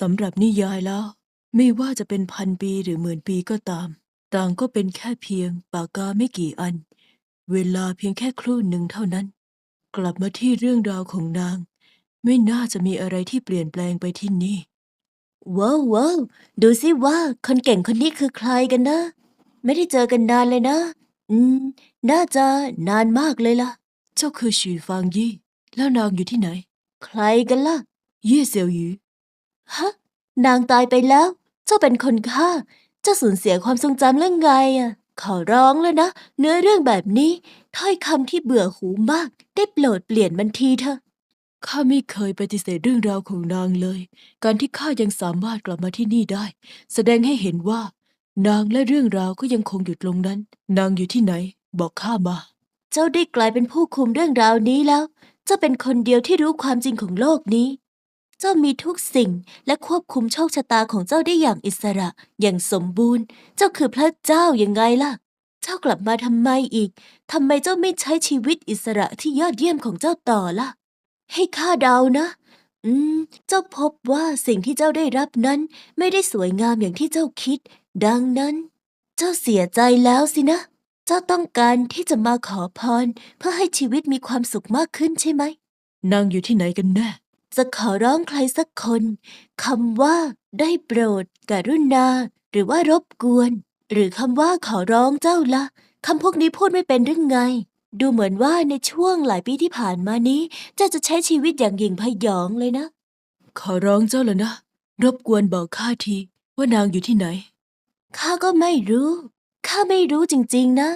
สำหรับนิยายแล้ว ไม่ว่าจะเป็นพันปีหรือหมื่นปีก็ตาม ต่างก็เป็นแค่เพียงปากกาไม่กี่อัน เวลาเพียงแค่ครู่หนึ่งเท่านั้น กลับมาที่เรื่องราวของนาง ไม่น่าจะมีอะไรที่เปลี่ยนแปลงไปที่นี่ว้าวว้าวดูสิว่าคนเก่งคนนี้คือใครกันนะ ไม่ได้เจอกันนานเลยนะ อืม น่าจะนานมากเลยล่ะ เจ้าคือฉีฟางยี่ แล้วนางอยู่ที่ไหน ใครกันล่ะ เย่เซียวหยู ฮะ นางตายไปแล้ว เจ้าเป็นคนฆ่า เจ้าสูญเสียความทรงจำเรื่องไงอะ ขอร้องแล้วนะ เนื้อเรื่องแบบนี้ ถ้อยคำที่เบื่อหูมาก ได้โปรดเปลี่ยนมันทีเถอะ ข้าไม่เคยปฏิเสธเรื่องราวของนางเลย การที่ข้ายังสามารถกลับมาที่นี่ได้ แสดงให้เห็นว่า นางและเรื่องราวก็ยังคงอยู่ตรงนั้น นางอยู่ที่ไหน บอกข้ามา เจ้าได้กลายเป็นผู้คุมเรื่องราวนี้แล้ว เจ้าเป็นคนเดียวที่รู้ความจริงของโลกนี้ เจ้ามีทุกสิ่งและควบคุมโชคชะตาของเจ้าได้อย่างอิสระ อย่างสมบูรณ์ เจ้าคือพระเจ้ายังไงล่ะ เจ้ากลับมาทำไมอีกทำไมเจ้าไม่ใช้ชีวิตอิสระที่ยอดเยี่ยมของเจ้าต่อล่ะ ให้ข้าเดานะ อืม เจ้าพบว่าสิ่งที่เจ้าได้รับนั้น ไม่ได้สวยงามอย่างที่เจ้าคิด ดังนั้น เจ้าเสียใจแล้วสินะ เจ้าต้องการที่จะมาขอพร เพื่อให้ชีวิตมีความสุขมากขึ้นใช่ไหม นางอยู่ที่ไหนกันแน่ จะขอร้องใครสักคนคำว่าได้โปรด กรุณา หรือว่ารบกวน หรือคำว่าขอร้องเจ้าละคำพวกนี้พูดไม่เป็นหรือไง ดูเหมือนว่าในช่วงหลายปีที่ผ่านมานี้ เจ้าจะใช้ชีวิตอย่างหยิ่งพยองเลยนะ ขอร้องเจ้าแล้วนะ รบกวนบอกข้าทีว่านางอยู่ที่ไหน ข้าก็ไม่รู้ ข้าไม่รู้จริง ๆ นะ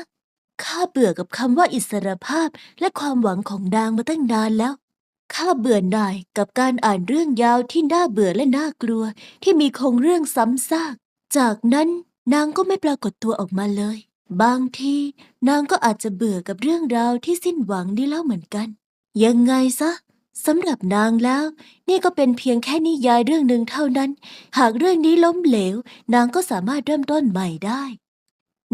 ข้าเบื่อกับคำว่าอิสรภาพและความหวังของนางมาตั้งนานแล้ว ข้าเบื่อหน่ายกับการอ่านเรื่องยาวที่น่าเบื่อและน่ากลัว ที่มีโครงเรื่องซ้ำซาก จากนั้นนางก็ไม่ปรากฏตัวออกมาเลย บางทีนางก็อาจจะเบื่อกับเรื่องราวที่สิ้นหวังนี่แล้วเหมือนกัน ยังไงซะสำหรับนางแล้ว นี่ก็เป็นเพียงแค่นิยายเรื่องหนึ่งเท่านั้น หากเรื่องนี้ล้มเหลว นางก็สามารถเริ่มต้นใหม่ได้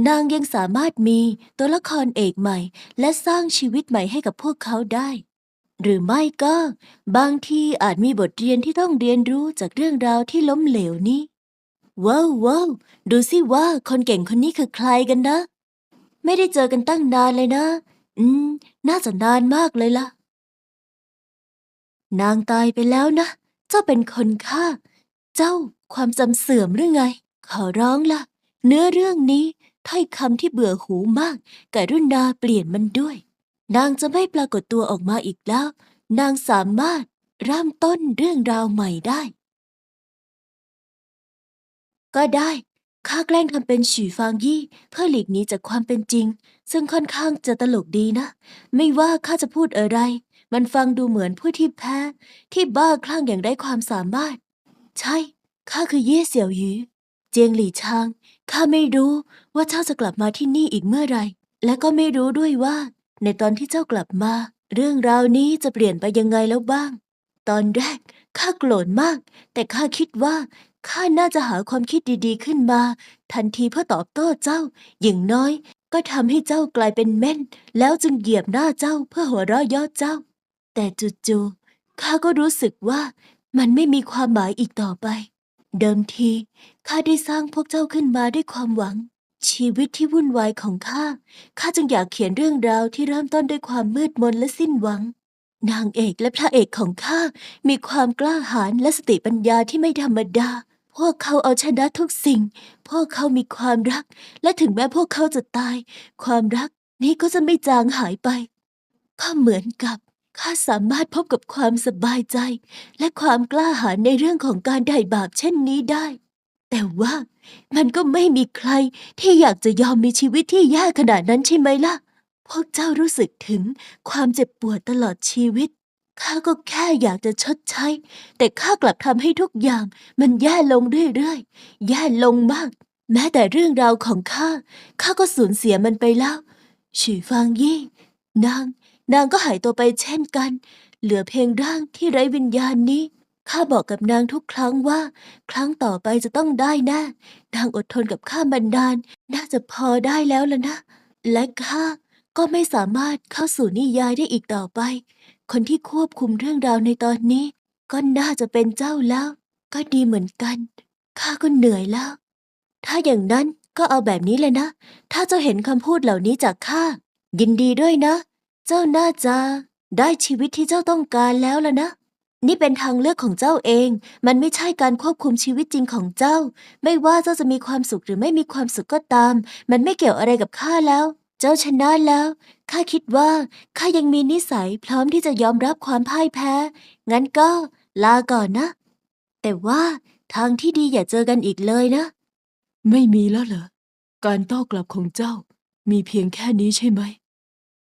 นางยังสามารถมีตัวละครเอกใหม่ และสร้างชีวิตใหม่ให้กับพวกเขาได้ หรือไม่ก็ บางทีอาจมีบทเรียนที่ต้องเรียนรู้จากเรื่องราวที่ล้มเหลวนี้ ว้าวว้าวดูสิว่าคนเก่งคนนี้คือใครกันนะ ไม่ได้เจอกันตั้งนานเลยนะ อืม น่าจะนานมากเลยล่ะ นางตายไปแล้วนะ เจ้าเป็นคนฆ่า เจ้าความจำเสื่อมหรือไง ขอร้องล่ะ เนื้อเรื่องนี้ถ้อยคำที่เบื่อหูมากกรุณาเปลี่ยนมันด้วย นางจะไม่ปรากฏตัวออกมาอีกแล้ว นางสามารถเริ่มต้นเรื่องราวใหม่ได้ ก็ได้ ข้าแกล้งทำเป็นฉีฟางยี่ เพื่อหลีกหนีจากความเป็นจริง ซึ่งค่อนข้างจะตลกดีนะ ไม่ว่าข้าจะพูดอะไร มันฟังดูเหมือนผู้ที่แพ้ ที่บ้าคลั่งอย่างไร้ความสามารถ ใช่ ข้าคือเย่เสี่ยวหยูเจียงหลี่ชาง ข้าไม่รู้ว่าเจ้าจะกลับมาที่นี่อีกเมื่อไหร่ และก็ไม่รู้ด้วยว่า ในตอนที่เจ้ากลับมา เรื่องราวนี้จะเปลี่ยนไปยังไงแล้วบ้าง ตอนแรกข้าโกรธมาก แต่ข้าคิดว่าข้าน่าจะหาความคิดดีๆขึ้นมา ทันทีเพื่อตอบโต้เจ้า อย่างน้อย ก็ทำให้เจ้ากลายเป็นเม่น แล้วจึงเหยียบหน้าเจ้าเพื่อหัวเราะยอดเจ้า แต่จู่ๆข้าก็รู้สึกว่ามันไม่มีความหมายอีกต่อไป เดิมทีข้าได้สร้างพวกเจ้าขึ้นมาด้วยความหวัง ชีวิตที่วุ่นวายของข้า ข้าจึงอยากเขียนเรื่องราวที่เริ่มต้นด้วยความมืดมนและสิ้นหวัง นางเอกและพระเอกของข้า มีความกล้าหาญและสติปัญญาที่ไม่ธรรมดา พวกเขาเอาชนะทุกสิ่ง พวกเขามีความรัก และถึงแม้พวกเขาจะตาย ความรักนี้ก็จะไม่จางหายไป ก็เหมือนกับข้าสามารถพบกับความสบายใจ และความกล้าหาญในเรื่องของการไถ่บาปเช่นนี้ได้ แต่ว่ามันก็ไม่มีใครที่อยากจะยอมมีชีวิตที่แย่ขนาดนั้นใช่ไหมล่ะ พวกเจ้ารู้สึกถึงความเจ็บปวดตลอดชีวิต ข้าก็แค่อยากจะชดใช้ แต่ข้ากลับทำให้ทุกอย่างมันแย่ลงเรื่อยๆ แย่ลงมาก แม้แต่เรื่องราวของข้า ข้าก็สูญเสียมันไปแล้วฉีฟางยี่นาง นางก็หายตัวไปเช่นกัน เหลือเพียงร่างที่ไร้วิญญาณนี้ ข้าบอกกับนางทุกครั้งว่า ครั้งต่อไปจะต้องได้แน่นางอดทนกับข้าบันดาล น่าจะพอได้แล้วล่ะนะ และข้าก็ไม่สามารถเข้าสู่นิยายได้อีกต่อไป คนที่ควบคุมเรื่องราวในตอนนี้ ก็น่าจะเป็นเจ้าแล้ว ก็ดีเหมือนกัน ข้าก็เหนื่อยแล้ว ถ้าอย่างนั้นก็เอาแบบนี้เลยนะ ถ้าเจ้าเห็นคำพูดเหล่านี้จากข้า ยินดีด้วยนะ เจ้าน่าจะได้ชีวิตที่เจ้าต้องการแล้วล่ะนะ นี่เป็นทางเลือกของเจ้าเอง มันไม่ใช่การควบคุมชีวิตจริงของเจ้า ไม่ว่าเจ้าจะมีความสุขหรือไม่มีความสุขก็ตาม มันไม่เกี่ยวอะไรกับข้าแล้ว เจ้าชนะแล้ว ข้าคิดว่าข้ายังมีนิสัยพร้อมที่จะยอมรับความพ่ายแพ้ งั้นก็ลาก่อนนะ แต่ว่าทางที่ดีอย่าเจอกันอีกเลยนะ ไม่มีแล้วเหรอ การโต้อกลับของเจ้า มีเพียงแค่นี้ใช่ไหม